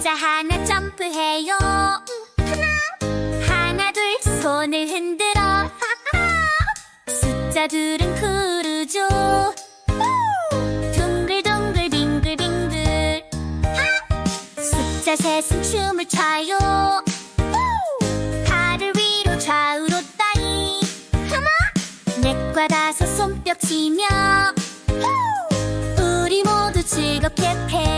숫자 하나 점프해요. 하나 하나 둘 손을 흔들어. 숫자 둘은 크루죠. 둥글둥글 빙글빙글. 숫자 셋은 춤을 춰요. 팔을 위로 좌우로 따이. 넷과 다섯 손뼉 치며. 우리 모두 즐겁게 패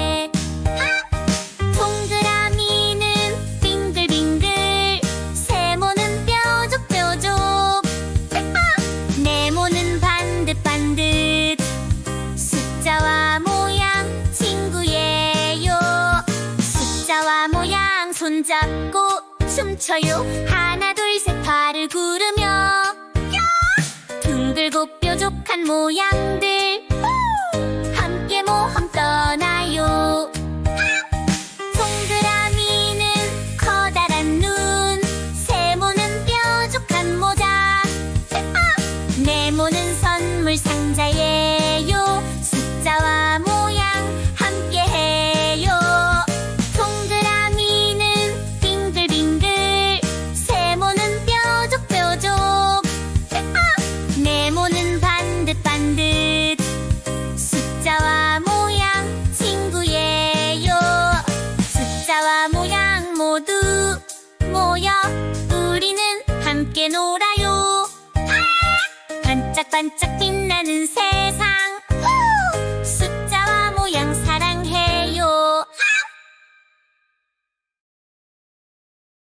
손 잡고 춤춰요. 하나 둘 셋 팔을 구르며. 둥글고 뾰족한 모양들. 함께 모험 떠나요. 동그라미는 커다란 눈. 세모는 뾰족한 모자. 네모는 선물 상자예요 모두 모여 우리는 함께 놀아요. 반짝반짝 빛나는 새